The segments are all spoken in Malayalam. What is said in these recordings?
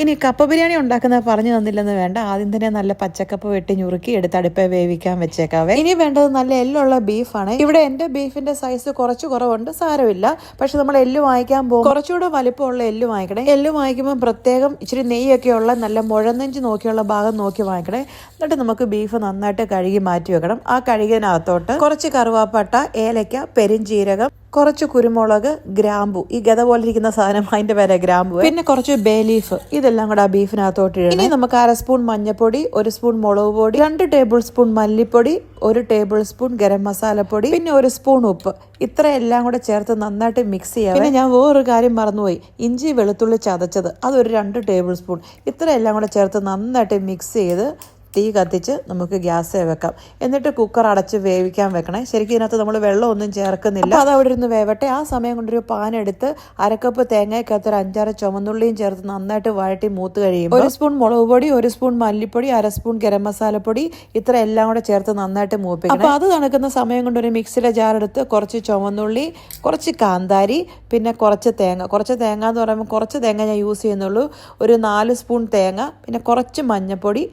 ഇനി കപ്പ ബിരിയാണി ഉണ്ടാക്കുന്നത് പറഞ്ഞു തന്നില്ലെന്ന് വേണ്ട. ആദ്യം തന്നെ നല്ല പച്ചക്കപ്പ് വെട്ടി ഞുറുക്കി എടുത്ത് അടുപ്പേ വേവിക്കാൻ വെച്ചേക്കാവേ. ഇനി വേണ്ടത് നല്ല എല്ലുള്ള ബീഫാണ്. ഇവിടെ എന്റെ ബീഫിന്റെ സൈസ് കുറച്ച് കുറവുണ്ട് സാരമില്ല. പക്ഷെ നമ്മൾ എല്ല് വാങ്ങിക്കാൻ പോകും കുറച്ചുകൂടെ വലിപ്പമുള്ള എല്ല് വാങ്ങിക്കണേ. എല്ല് വാങ്ങിക്കുമ്പോൾ പ്രത്യേകം ഇച്ചിരി നെയ്യൊക്കെ ഉള്ള നല്ല മുഴനെഞ്ച് നോക്കിയുള്ള ഭാഗം നോക്കി വാങ്ങിക്കണേ. എന്നിട്ട് നമുക്ക് ബീഫ് നന്നായിട്ട് കഴുകി മാറ്റി വെക്കണം. ആ കഴുകിനകത്തോട്ട് കുറച്ച് കറുവാപ്പട്ട ഏലക്ക പെരിഞ്ചീരകം കുറച്ച് കുരുമുളക് ഗ്രാമ്പു. ഈ ഗത പോലെ ഇരിക്കുന്ന സാധനം അതിന്റെ പേരെ ഗ്രാമ്പു. പിന്നെ കുറച്ച് ബേ ലീഫ്. ഇതെല്ലാം കൂടെ ആ ബീഫിനകത്തോട്ട് ഇടണം. ഇനി നമുക്ക് അര സ്പൂൺ മഞ്ഞപ്പൊടി ഒരു സ്പൂൺ മുളക് പൊടി രണ്ട് ടേബിൾ സ്പൂൺ മല്ലിപ്പൊടി ഒരു ടേബിൾ സ്പൂൺ ഗരം മസാലപ്പൊടി പിന്നെ ഒരു സ്പൂൺ ഉപ്പ്. ഇത്ര എല്ലാം കൂടെ ചേർത്ത് നന്നായിട്ട് മിക്സ് ചെയ്യാം പിന്നെ ഞാൻ വേറൊരു കാര്യം മറന്നുപോയി. ഇഞ്ചി വെളുത്തുള്ളി ചതച്ചത്. അതൊരു രണ്ട് ടേബിൾ സ്പൂൺ. ഇത്ര എല്ലാം കൂടെ ചേർത്ത് നന്നായിട്ട് മിക്സ് ചെയ്ത് തീ കത്തിച്ച് നമുക്ക് ഗ്യാസ് വെക്കാം. എന്നിട്ട് കുക്കർ അടച്ച് വേവിക്കാൻ വെക്കണേ. ശരിക്കും ഇതിനകത്ത് നമ്മൾ വെള്ളമൊന്നും ചേർക്കുന്നില്ല. അത് അവിടെ ഇരുന്ന് വേവട്ടെ. ആ സമയം കൊണ്ടൊരു പാൻ എടുത്ത് അരക്കപ്പ് തേങ്ങയ്ക്കകത്ത് ഒരു അഞ്ചാറ് ചുമന്നുള്ളിയും ചേർത്ത് നന്നായിട്ട് വഴറ്റി മൂത്ത് കഴിയുമ്പോൾ ഒരു സ്പൂൺ മുളക് പൊടി ഒരു സ്പൂൺ മല്ലിപ്പൊടി അര സ്പൂൺ ഗരം മസാലപ്പൊടി ഇത്ര എല്ലാം കൂടെ ചേർത്ത് നന്നായിട്ട് മൂപ്പിക്കണം. അപ്പോൾ അത് തണുക്കുന്ന സമയം കൊണ്ട് ഒരു മിക്സിയുടെ ജാർ എടുത്ത് കുറച്ച് ചുമന്നുള്ളി കുറച്ച് കാന്താരി പിന്നെ കുറച്ച് തേങ്ങ. കുറച്ച് തേങ്ങ എന്ന് പറയുമ്പോൾ കുറച്ച് തേങ്ങ ഞാൻ യൂസ് ചെയ്യുന്നുള്ളൂ. ഒരു നാല് സ്പൂൺ തേങ്ങ പിന്നെ കുറച്ച് മഞ്ഞൾപ്പൊടി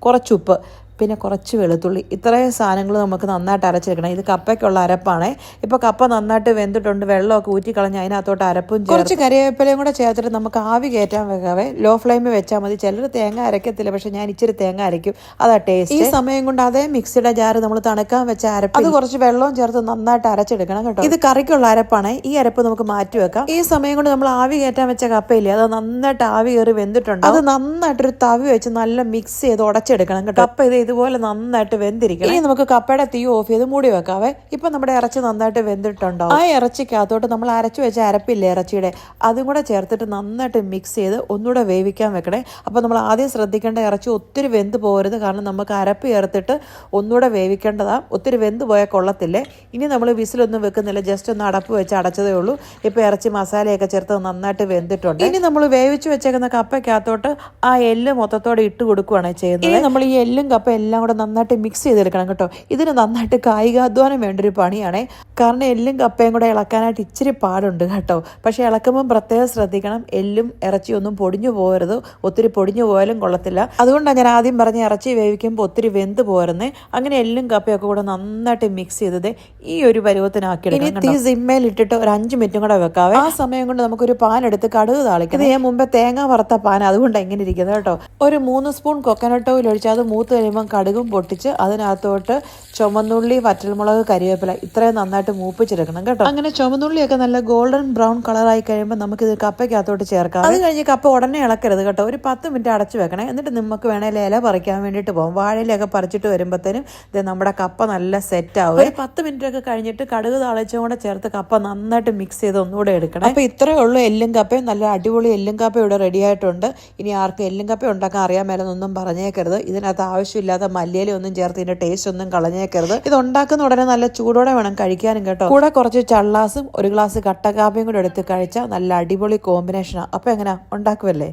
കുറച്ച് ഉപ്പ് പിന്നെ കുറച്ച് വെളുത്തുള്ളി. ഇത്രയും സാധനങ്ങൾ നമുക്ക് നന്നായിട്ട് അരച്ചെടുക്കണം. ഇത് കപ്പയ്ക്കുള്ള അരപ്പാണ്. ഇപ്പോൾ കപ്പ നന്നായിട്ട് വെന്തിട്ടുണ്ട്. വെള്ളമൊക്കെ ഊറ്റിക്കളഞ്ഞ് അതിനകത്തോട്ട് അരപ്പും കുറച്ച് കറിവേപ്പിലയും കൂടെ ചേർത്തിട്ട് നമുക്ക് ആവി കയറ്റാൻ വെക്കാവേ. ലോ ഫ്ലെയിമിൽ വെച്ചാൽ മതി. ചിലർ തേങ്ങ അരക്കത്തില്ല പക്ഷേ ഞാൻ ഇച്ചിരി തേങ്ങ അരയ്ക്കും. അതാ ടേസ്റ്റ്. ഈ സമയം കൊണ്ട് അതേ മിക്സിയുടെ ജാറ് നമ്മൾ തണുക്കാൻ വെച്ച അരപ്പ് അത് കുറച്ച് വെള്ളവും ചേർത്ത് നന്നായിട്ട് അരച്ചെടുക്കണം കേട്ടോ. ഇത് കറിക്കുള്ള അരപ്പാണ്. ഈ അരപ്പ് നമുക്ക് മാറ്റി വെക്കാം. ഈ സമയം കൊണ്ട് നമ്മൾ ആവി കയറ്റാൻ വെച്ച കപ്പയില്ലേ? അത് നന്നായിട്ട് ആവി കയറി വെന്തിട്ടുണ്ട്. അത് നന്നായിട്ടൊരു തവി വെച്ച് നല്ല മിക്സ് ചെയ്ത് ഉടച്ചെടുക്കണം കേട്ടോ. കപ്പ ഇത് ഇതുപോലെ നന്നായിട്ട് വെന്തിരിക്കണം. ഇനി നമുക്ക് കപ്പയുടെ തീ ഓഫ് ചെയ്ത് മൂടി വെക്കാവേ. ഇപ്പൊ നമ്മുടെ ഇറച്ചി നന്നായിട്ട് വെന്തിട്ടുണ്ടാവും ആ ഇറച്ചിക്കകത്തോട്ട് നമ്മൾ അരച്ചു വെച്ച അരപ്പില്ലേ ഇറച്ചിയുടെ? അതും കൂടെ ചേർത്തിട്ട് നന്നായിട്ട് മിക്സ് ചെയ്ത് ഒന്നുകൂടെ വേവിക്കാൻ വെക്കണേ. അപ്പോൾ നമ്മൾ ആദ്യം ശ്രദ്ധിക്കേണ്ട ഇറച്ചി ഒത്തിരി വെന്ത് പോകരുത് കാരണം നമുക്ക് അരപ്പ് ചേർത്തിട്ട് ഒന്നുകൂടെ വേവിക്കേണ്ടതാ. ഒത്തിരി വെന്ത് പോയാൽ കൊള്ളത്തില്ലേ? ഇനി നമ്മൾ വിസിലൊന്നും വെക്കുന്നില്ല. ജസ്റ്റ് ഒന്ന് അടപ്പ് വെച്ച് അടച്ചതേ ഉള്ളൂ. ഇപ്പോൾ ഇറച്ചി മസാലയൊക്കെ ചേർത്ത് നന്നായിട്ട് വെന്തിട്ടുണ്ട്. ഇനി നമ്മൾ വേവിച്ച് വെച്ചേക്കുന്ന കപ്പയ്ക്കകത്തോട്ട് ആ എല്ല് മൊത്തത്തോടെ ഇട്ട് കൊടുക്കുകയാണ് ചെയ്യുന്നത്. നമ്മൾ ഈ എല്ലും കപ്പ എല്ലാം കൂടെ നന്നായിട്ട് മിക്സ് ചെയ്തെടുക്കണം കേട്ടോ. ഇതിന് നന്നായിട്ട് കായികാധ്വാനം വേണ്ടൊരു പണിയാണേ. കാരണം എല്ലും കപ്പയും കൂടെ ഇളക്കാനായിട്ട് ഇച്ചിരി പാടുണ്ട് കേട്ടോ. പക്ഷേ ഇളക്കുമ്പം പ്രത്യേകം ശ്രദ്ധിക്കണം. എല്ലും ഇറച്ചിയൊന്നും പൊടിഞ്ഞു പോകരുത്. ഒത്തിരി പൊടിഞ്ഞു പോയാലും കൊള്ളത്തില്ല. അതുകൊണ്ടാണ് ഞാൻ ആദ്യം പറഞ്ഞ ഇറച്ചി വേവിക്കുമ്പോൾ ഒത്തിരി വെന്ത് പോരുന്നേ. അങ്ങനെ എല്ലും കപ്പയൊക്കെ കൂടെ നന്നായിട്ട് മിക്സ് ചെയ്തത് ഈ ഒരു പരുവത്തിനാക്കി ഇനി തീ സിമ്മയിൽ ഇട്ടിട്ട് ഒരു അഞ്ച് മിനിറ്റും കൂടെ വെക്കാവേ. ആ സമയം കൊണ്ട് നമുക്കൊരു പാൻ എടുത്ത് കടുക് താളിക്കാം ഇത് ഞാൻ മുമ്പേ തേങ്ങ വറുത്ത പാൻ അതുകൊണ്ട് എങ്ങനെ ഇരിക്കുന്നത് കേട്ടോ. ഒരു മൂന്ന് സ്പൂൺ കൊക്കനട്ട് ഓയിൽ ഒഴിച്ച് അത് മൂത്ത് കഴിയുമ്പോൾ കടുകും പൊട്ടിച്ച് അതിനകത്തോട്ട് ചുമന്നുള്ളി വറ്റൽമുളക് കരിവേപ്പില ഇത്രയും നന്നായിട്ട് മൂപ്പിച്ചെടുക്കണം കേട്ടോ. അങ്ങനെ ചുമന്നുള്ളിയൊക്കെ നല്ല ഗോൾഡൻ ബ്രൗൺ കളറായി കഴിയുമ്പോൾ നമുക്ക് ഇത് കപ്പയ്ക്കകത്തോട്ട് ചേർക്കാം. അത് കഴിഞ്ഞ് കപ്പ ഉടനെ ഇളക്കരുത് കേട്ടോ. ഒരു പത്ത് മിനിറ്റ് അടച്ചു വെക്കണേ. എന്നിട്ട് നമുക്ക് വേണേൽ ഇല പറിക്കാൻ വേണ്ടിയിട്ട് പോകും വാഴയിലൊക്കെ പറിച്ചിട്ട് വരുമ്പോഴത്തേനും ഇത് നമ്മുടെ കപ്പ നല്ല സെറ്റ് ആവും. ഒരു പത്ത് മിനിറ്റ് ഒക്കെ കഴിഞ്ഞിട്ട് കടുക് താളിച്ചും കൂടെ ചേർത്ത് കപ്പ നന്നായിട്ട് മിക്സ് ചെയ്ത് ഒന്നുകൂടെ എടുക്കണം. അപ്പോൾ ഇത്രയേ ഉള്ളൂ എല്ലും കപ്പയും. നല്ല അടിപൊളി എല്ലും കപ്പ ഇവിടെ റെഡി ആയിട്ടുണ്ട്. ഇനി ആർക്കും എല്ലും കപ്പ ഉണ്ടാക്കാൻ അറിയാൻ മേലെന്നൊന്നും പറഞ്ഞേക്കരുത്. ഇതിനകത്ത് ആവശ്യമില്ലാത്ത മല്ലിയില ഒന്നും ചേർത്ത് ഇതിന്റെ ടേസ്റ്റ് ഒന്നും കളഞ്ഞേക്കരുത്. ഇത് ഉണ്ടാക്കുന്ന ഉടനെ നല്ല ചൂടോടെ വേണം കഴിക്കാനും കേട്ടോ. കൂടെ കുറച്ച് ചള്ളാസും ഒരു ഗ്ലാസ് കട്ട കാപ്പിയും കൂടെ എടുത്ത് കഴിച്ചാൽ നല്ല അടിപൊളി കോമ്പിനേഷനാണ് അപ്പൊ എങ്ങനെ? ഉണ്ടാക്കുമല്ലേ